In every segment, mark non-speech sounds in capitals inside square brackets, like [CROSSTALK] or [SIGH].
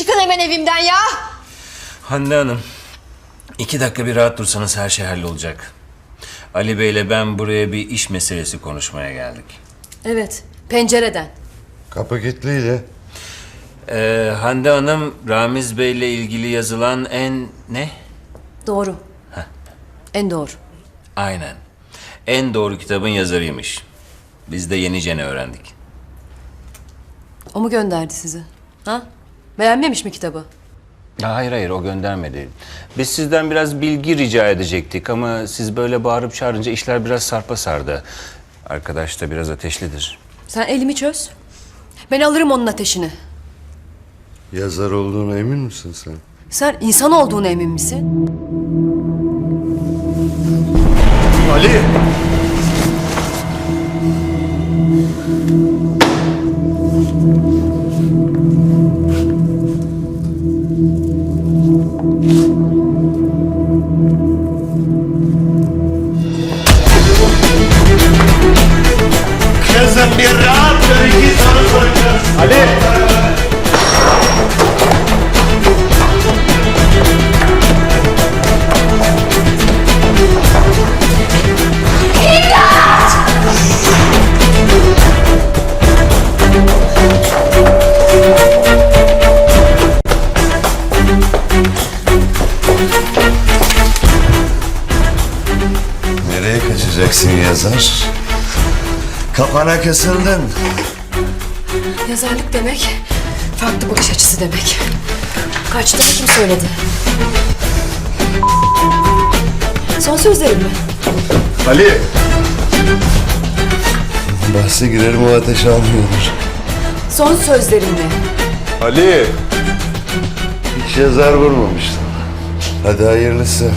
Çıkın hemen evimden ya. Hande Hanım, iki dakika bir rahat dursanız her şey hallolacak. Ali Bey'le ben buraya bir iş meselesi konuşmaya geldik. Evet, pencereden. Kapı kilitliydi. Ee, Hande Hanım, Ramiz Bey'le ilgili yazılan en... ne? Doğru. En doğru. Aynen. En doğru kitabın yazarıymış. Biz de yenicene öğrendik. O mu gönderdi sizi? Ha? Beğenmemiş mi kitabı? Ya hayır hayır o göndermedi. Biz sizden biraz bilgi rica edecektik ama siz böyle bağırıp çağırınca işler biraz sarpa sardı. Arkadaş da biraz ateşlidir. Sen elimi çöz. Ben alırım onun ateşini. Yazar olduğuna emin misin sen? Sen insan olduğuna emin misin? Ali! Yazar? Kafana kısıldın. Yazarlık demek, farklı bakış açısı demek. Kaçtığını kim söyledi? Son sözlerim mi? Ali! Bahse girerim o ateş almıyordur. Son sözlerim mi? Ali! Hiç yazar vurmamıştım. Hadi hayırlısı.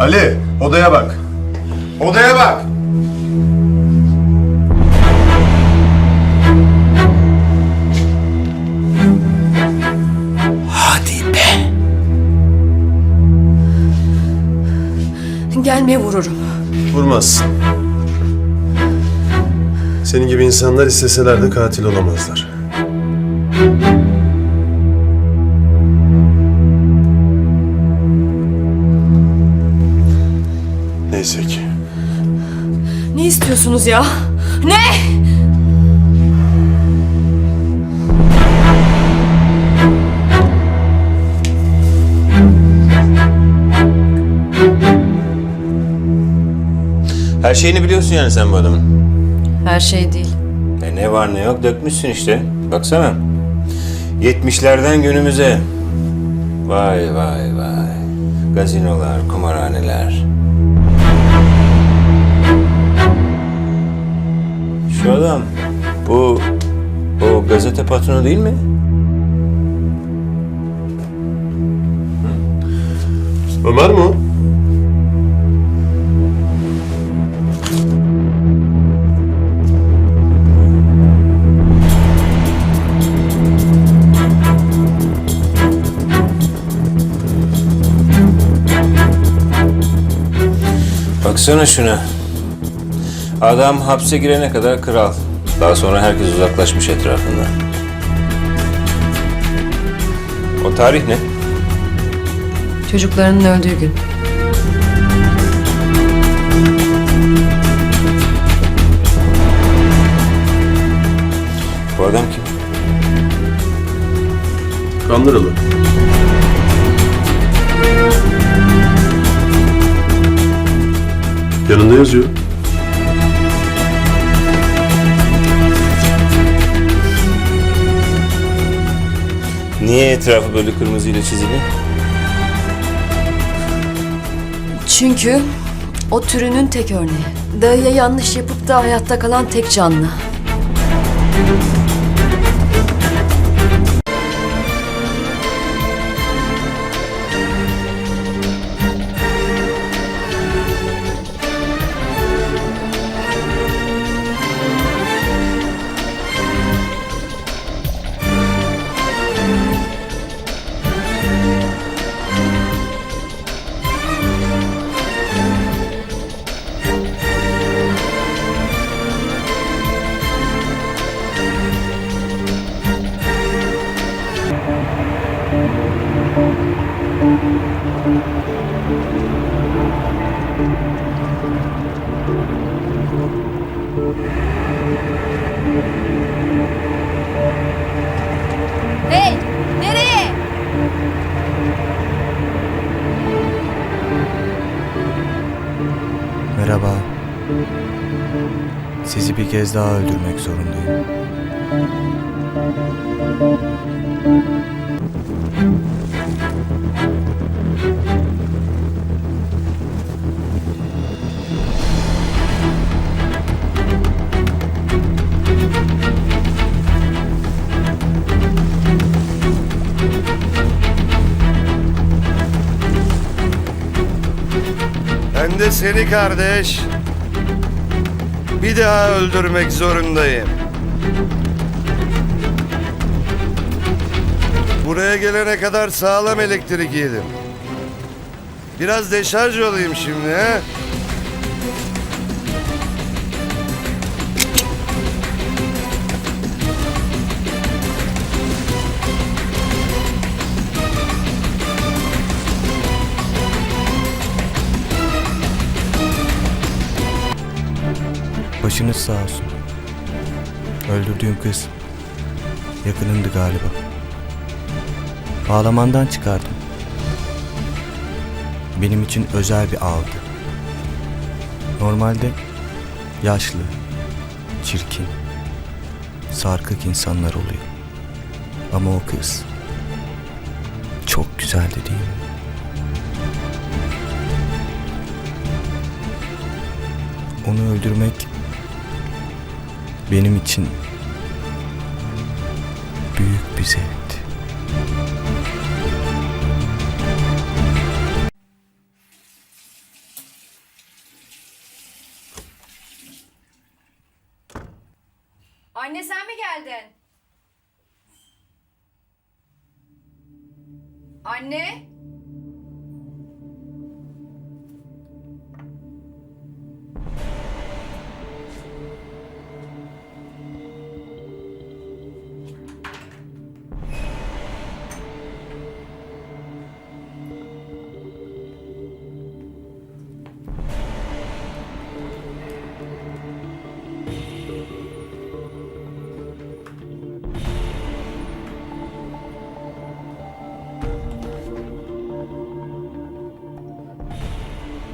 Ali odaya bak. Odaya bak. Gelmeye vururum. Vurmazsın. Senin gibi insanlar isteseler de katil olamazlar. Neyse ki. Ne istiyorsunuz ya? Ne? Her şeyini biliyorsun yani sen bu adamın. Her şey değil. E ne var ne yok dökmüşsün işte. Baksana. 70'lerden günümüze. Vay vay vay. Gazinolar, kumarhaneler. Şu adam bu o gazete patronu değil mi? Ömer mi o? Baksana şuna. Adam hapse girene kadar kral. Daha sonra herkes uzaklaşmış etrafından. O tarih ne? Çocuklarının öldüğü gün. Bu adam kim? Kandıralı. Yazıyor. Niye etrafı böyle kırmızıyla çizili? Çünkü o türünün tek örneği. Dayıya yanlış yapıp da hayatta kalan tek canlı. Hey! Nereye? Merhaba. Sizi bir kez daha öldürmek zorundayım. Ben de seni kardeş. Bir daha öldürmek zorundayım. Buraya gelene kadar sağlam elektrik yedim. Biraz deşarj olayım şimdi ha. Başınız sağ olsun. Öldürdüğüm kız yakınımdı galiba. Ağlamandan çıkardım. Benim için özel bir avdı. Normalde yaşlı, çirkin, sarkık insanlar oluyor. Ama o kız çok güzeldi değil mi? Onu öldürmek benim için büyük bir zevkti. Anne sen mi geldin? Anne?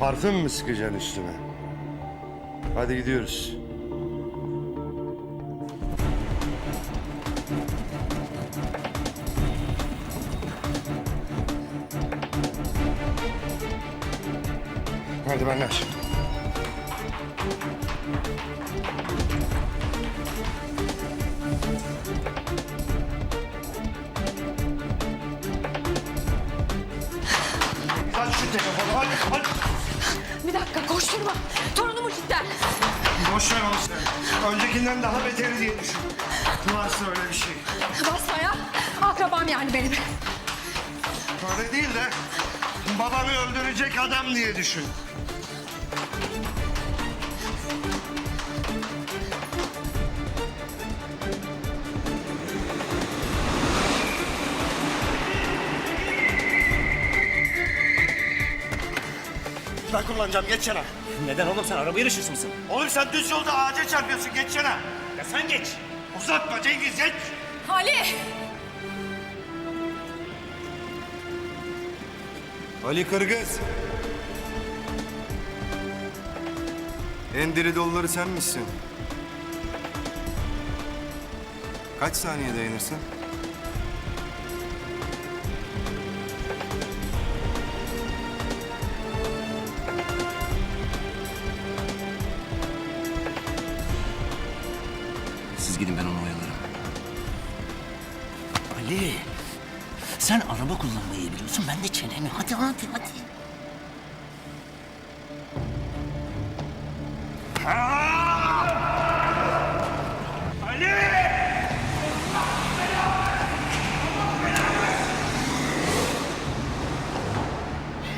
Parfüm mü sıkacaksın üstüme? Hadi gidiyoruz. Hadi benler. Koşturma. Torunumu kilitler. Boş ver onu sen. Öncekinden daha beteri diye düşün. Varsa öyle bir şey. Basma ya. Akrabam yani benim. Öyle değil de babanı öldürecek adam diye düşün. Ben kullanacağım geç yana. Neden oğlum sen araba yarışçısı mısın? Oğlum sen düz yolda ağaca çarpıyorsun geç yana. Ya sen geç. Uzatma Cengiz geç. Ali. Ali Kırgız. En diri dolları sen misin? Kaç saniye dayanırsın? De çenemi. Hadi hadi hadi.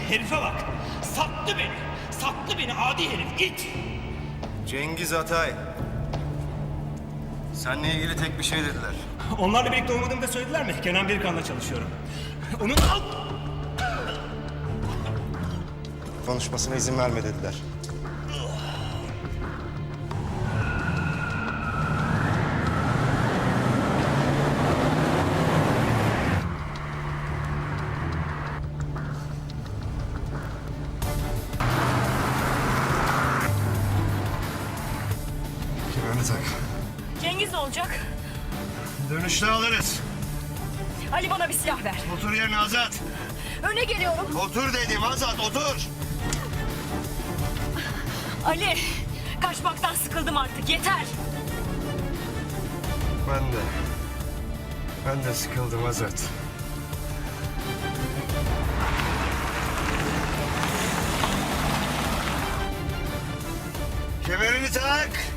Herife bak. Sattı beni. Sattı beni adi herif. Git. Cengiz Atay. Seninle ilgili tek bir şey dediler. Onlarla birlikte olmadığımı da söylediler mi? Kenan Birkan'la çalışıyorum. Onun al. Konuşmasına izin verme dediler. Tak. Cengiz olacak? Dönüşte alırız. Ali bana bir silah ver. Otur yerine Azat. Öne geliyorum. Otur dedim Azat otur. Ali, kaçmaktan sıkıldım artık. Yeter. Ben de. Ben de sıkıldım Azat. Kemerini tak.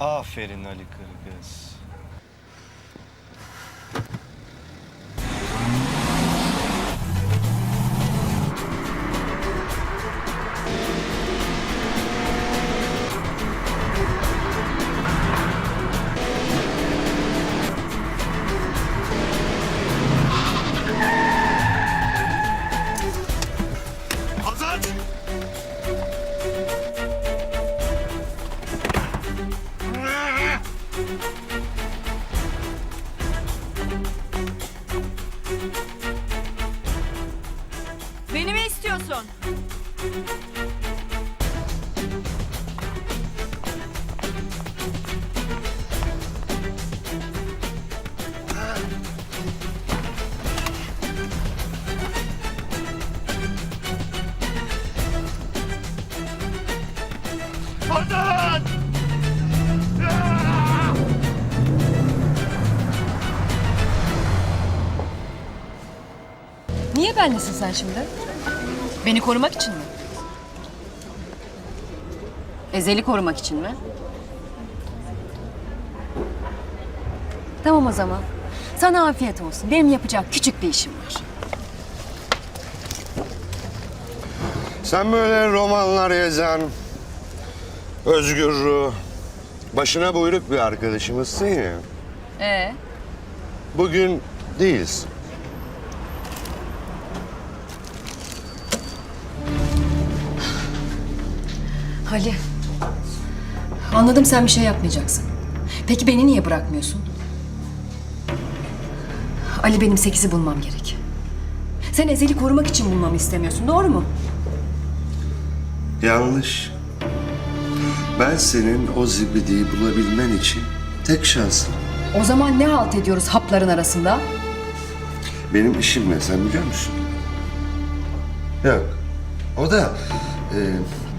Aferin Ali Kırgız. Niye benlesin sen şimdi? Beni korumak için mi? Ezel'i korumak için mi? Tamam o zaman. Sana afiyet olsun. Benim yapacak küçük bir işim var. Sen böyle romanlar yazan, özgür başına buyruk bir arkadaşımızsın ya. Ee? Bugün değiliz. Ali. Anladım sen bir şey yapmayacaksın. Peki beni niye bırakmıyorsun? Ali benim sekizi bulmam gerek. Sen Ezel'i korumak için bulmamı istemiyorsun doğru mu? Yanlış. Ben senin o zibidiyi bulabilmen için tek şansım. O zaman ne halt ediyoruz hapların arasında? Benim işim ne sen biliyor musun? Yok. O da e,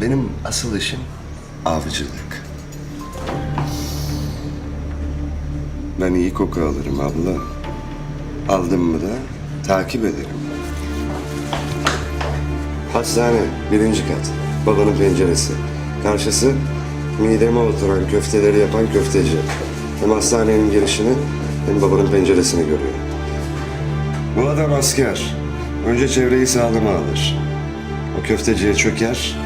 benim asıl işim avcılık. Ben iyi koku alırım abla. Aldım mı da takip ederim. Hastane birinci kat. Babanın penceresi. Karşısı mideme oturan köfteleri yapan köfteci. Hem hastanenin girişini hem babanın penceresini görüyor. Bu adam asker. Önce çevreyi sağlama alır. O köfteciye çöker,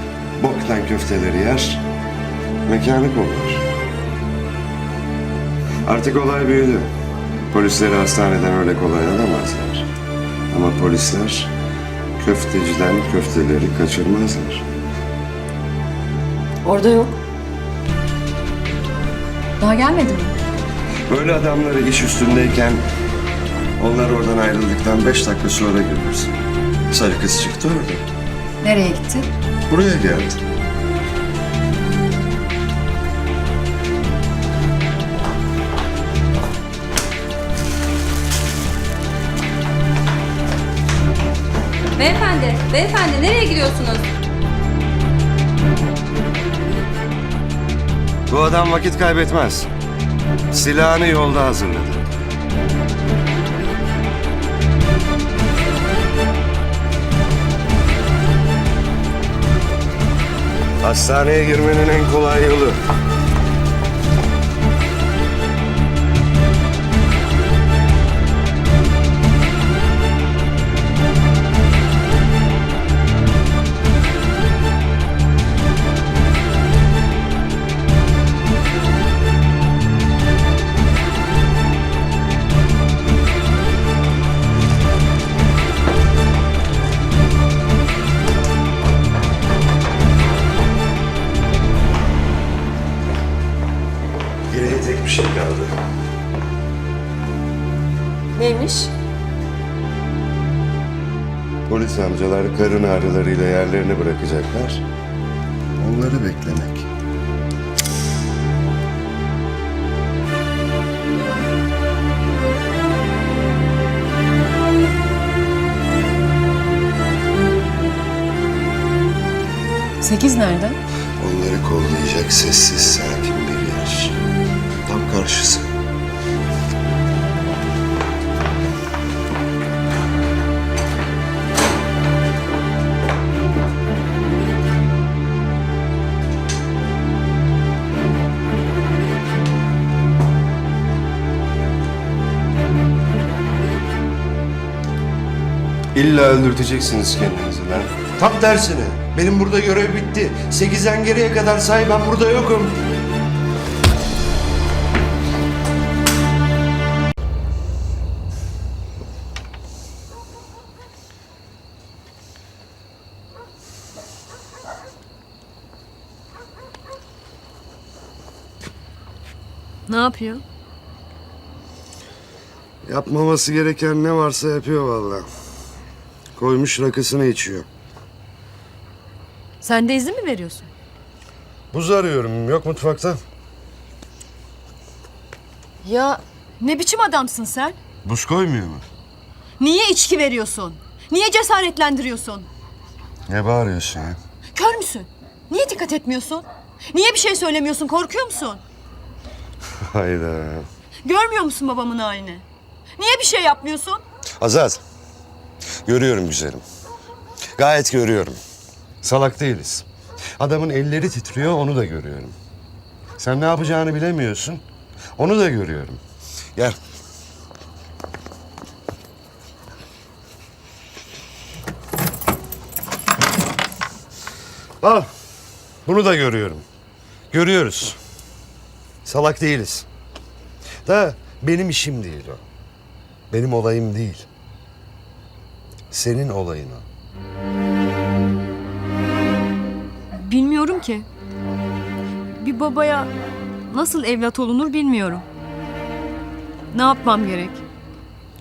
boktan köfteleri yer, mekanı kollar. Artık olay büyüdü. Polisleri hastaneden öyle kolay alamazlar. Ama polisler köfteciden köfteleri kaçırmazlar. Orada yok. Daha gelmedi mi? Böyle adamları iş üstündeyken onlar oradan ayrıldıktan beş dakika sonra görürsün. Sarı kız çıktı orada. Nereye gitti? Buraya geldi. Beyefendi, beyefendi nereye gidiyorsunuz? Bu adam vakit kaybetmez. Silahını yolda hazırladı. Hastaneye girmenin en kolay yolu. Karın ağrılarıyla yerlerini bırakacaklar. Onları beklemek. Sekiz nerede? Onları kollayacak sessiz sakin bir yer. Tam karşısı. İlla öldürteceksiniz kendinizi lan. Tam tersine. Benim burada görev bitti. Sekizden geriye kadar say ben burada yokum. Ne yapıyor? Yapmaması gereken ne varsa yapıyor vallahi. Koymuş rakısını içiyor. Sen de izin mi veriyorsun? Buz arıyorum. Yok mutfakta. Ya ne biçim adamsın sen? Buz koymuyor mu? Niye içki veriyorsun? Niye cesaretlendiriyorsun? Ne bağırıyorsun ya? Kör müsün? Niye dikkat etmiyorsun? Niye bir şey söylemiyorsun? Korkuyor musun? Hayda. Görmüyor musun babamın halini? Niye bir şey yapmıyorsun? Azat. Görüyorum güzelim. Gayet görüyorum. Salak değiliz. Adamın elleri titriyor onu da görüyorum. Sen ne yapacağını bilemiyorsun. Onu da görüyorum. Gel. Al. Bunu da görüyorum. Görüyoruz. Salak değiliz. Da benim işim değil o. Benim olayım değil. Senin olayın o. Bilmiyorum ki. Bir babaya nasıl evlat olunur bilmiyorum. Ne yapmam gerek?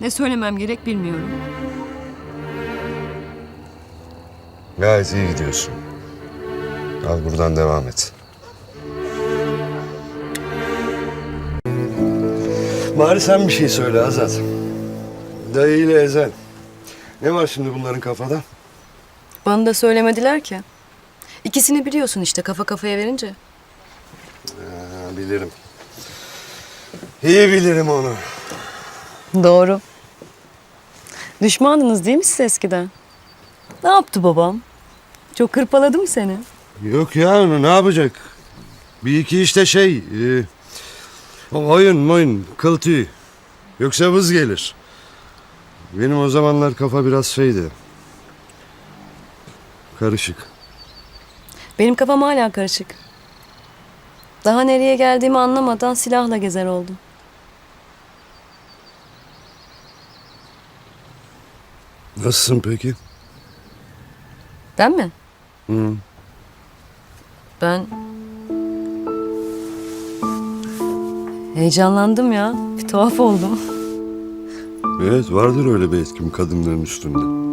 Ne söylemem gerek bilmiyorum. Gayet iyi gidiyorsun. Al buradan devam et. Bari sen bir şey söyle Azat. Dayı ile Ezel. Ne var şimdi bunların kafada? Bana da söylemediler ki. İkisini biliyorsun işte kafa kafaya verince. Ha, bilirim. İyi bilirim onu. Doğru. Düşmandınız değil mi siz eskiden? Ne yaptı babam? Çok hırpaladı mı seni? Yok ya ne yapacak? Bir iki işte şey... E, o oyun oyun kıl tüy. Yoksa vız gelir. Benim o zamanlar kafa biraz şeydi. Karışık. Benim kafam hala karışık. Daha nereye geldiğimi anlamadan silahla gezer oldum. Nasılsın peki? Ben mi? Hı. Ben... Heyecanlandım ya. Bir tuhaf oldum. Evet vardır öyle bir etkim kadınların üstünde.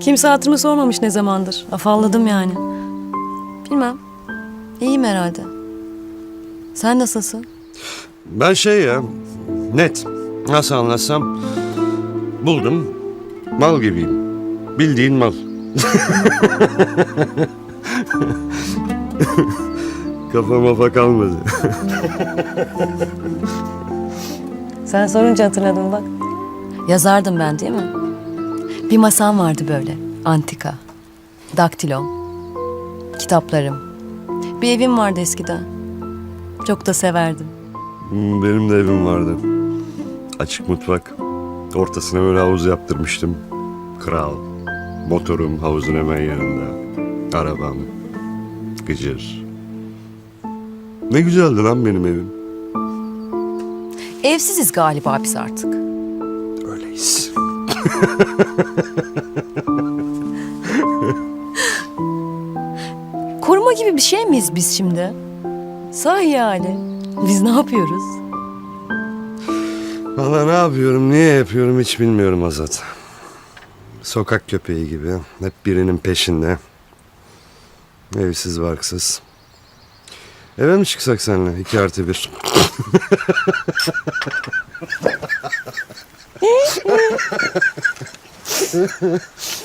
Kimse hatırımı sormamış ne zamandır. Afalladım yani. Bilmem. İyiyim herhalde. Sen nasılsın? Ben şey ya net nasıl anlatsam buldum mal gibiyim. Bildiğin mal. [LAUGHS] Kafa mafa kalmadı. [LAUGHS] Sen sorunca hatırladım bak. Yazardım ben değil mi? Bir masam vardı böyle. Antika. Daktilom. Kitaplarım. Bir evim vardı eskiden. Çok da severdim. Hmm, Benim de evim vardı. Açık mutfak. Ortasına böyle havuz yaptırmıştım. Kral. Motorum havuzun hemen yanında. Arabam. Gıcır. Ne güzeldi lan benim evim. Evsiziz galiba biz artık. Öyleyiz. [LAUGHS] Koruma gibi bir şey miyiz biz şimdi? Sahi yani. Biz ne yapıyoruz? Valla ne yapıyorum, niye yapıyorum hiç bilmiyorum Azat. Sokak köpeği gibi. Hep birinin peşinde. Evsiz barksız. Eve mi çıksak seninle? İki artı bir. [LAUGHS]